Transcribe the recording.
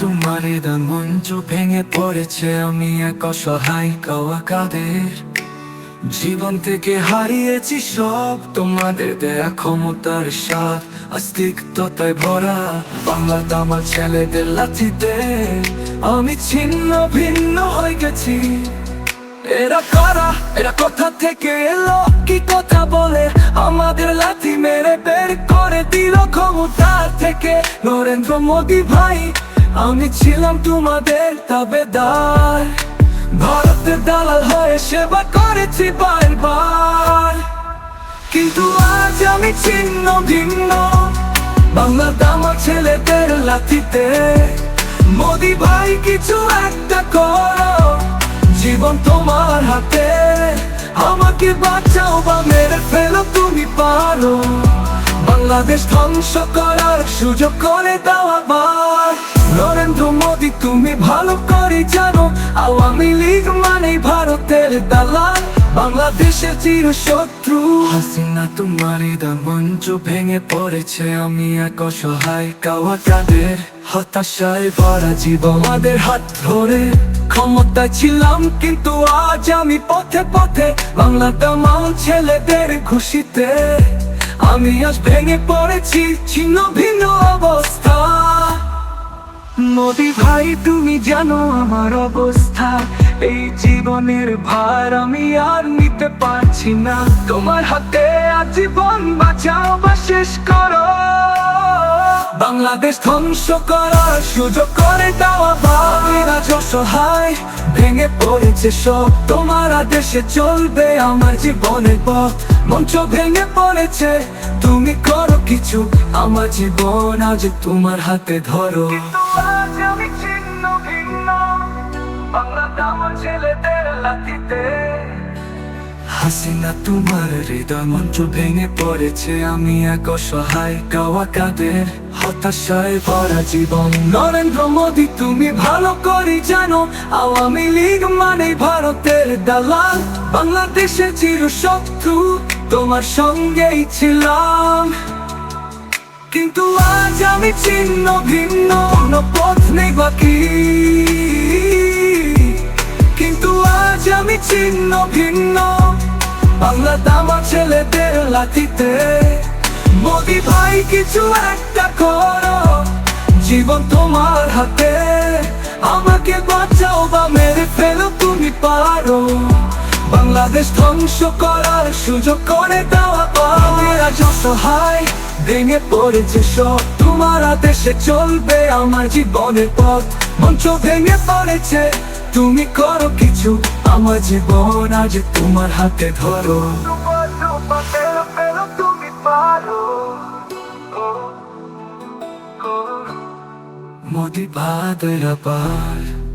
তোমার হৃদয় মঞ্চ ভেঙে পড়েছে আমি এক অসহায় কাওয়া কাদের জীবন থেকে হারিয়েছি সব, তোমাদের দেয়া ক্ষমতার স্বাদ, অস্তিত্বতায় ভরা। বাংলা আমার ছেলেদের লাঠিতে আমি ছিন্ন ভিন্ন হয়ে গেছি। এরা কারা? এরা কোথা থেকে এলো? কি কথা বলে? আমাদের লাথি মেরে বের করে দিল ক্ষমতা থেকে নরেন্দ্র মোদী ভাই, আমি ছিলাম তোমাদের তাবেদার। ভারতের দালাল হয়ে সেবা করেছি বারবার। কিন্তু আজ আমি ছিন্ন, ভিন্ন। বাংলা দামা ছেলেদের লাথিতে। মোদি ভাই, কিছু একটা করো। জীবন তোমার হাতে। আমাকে বাঁচাও বা মেরে ফেলো, তুমি পারো। বাংলাদেশ ধ্বংস করার সুযোগ করে দাও আবার। নরেন্দ্র মোদী তুমি ভালো করে জানো আওয়ামী লীগ মানে ভারতের দালাল বাংলাদেশের চির শত্রু হাসিনা তোমার মঞ্চ ভেঙে পড়েছে আমি এক অসহায় কাওয়া কাদের হতাশায় ভরা জীবন। আমাদের হাত ধরে ক্ষমতায় ছিলাম কিন্তু আজ আমি পথে পথে বাংলা দামাল ছেলেদের খুশিতে। আমি আজ ভেঙে পড়েছি ছিন্ন ভিন্ন অবস্থা। মোদি ভাই, তুমি জানো আমার অবস্থা। এই জীবনের ভার আমি আর নিতে পারছি না। তোমার হাতে আজীবন বাঁচাও বা শেষ করো। বাংলাদেশ ধ্বংস করার সুযোগ করে দেওয়া ভেঙে পড়েছে সব। তোমার আদেশে চলবে, আমার জীবনের পথ। মঞ্চ ভেঙে পড়েছে, তুমি করো কিছু। আমার জীবন আজ তোমার হাতে ধরো। ছেলেদের লাঠিতে হাসিনা, তোমার হৃদয় মঞ্চ ভেঙে পড়েছে। আমি এক অসহায় গাওয়া কাদের হতাশায় ভরা জীবন। নরেন্দ্র মোদী, তুমি ভালো করে জানো, আওয়ামী লীগ মানে ভারতের দালাল। বাংলাদেশের চির শত্রু, তোমার সঙ্গেই ছিলাম। কিন্তু আজ আমি চিহ্ন ভিন্ন পথ নেই বাকি। কিন্তু আজ আমি চিহ্ন ভিন্ন বাংলা দামা ছেলেদের লাঠিতে। মোদি ভাই, কিছু একটা করো। জীবন তোমার হাতে। আমাকে বাঁচাও বা মেরে ফেলো তুমি পারো। বাংলাদেশ ধ্বংস করার সুযোগ করে দেওয়া পাওয়া অসহায় ভেঙে পড়েছে সব। তোমার দেশে চলবে আমার জীবনের পথ। মঞ্চ ভেঙে পড়েছে তুমি করো কিছু আমার জীবন আজ তোমার হাতে ধরো। তুমি পারো মোদি আবার।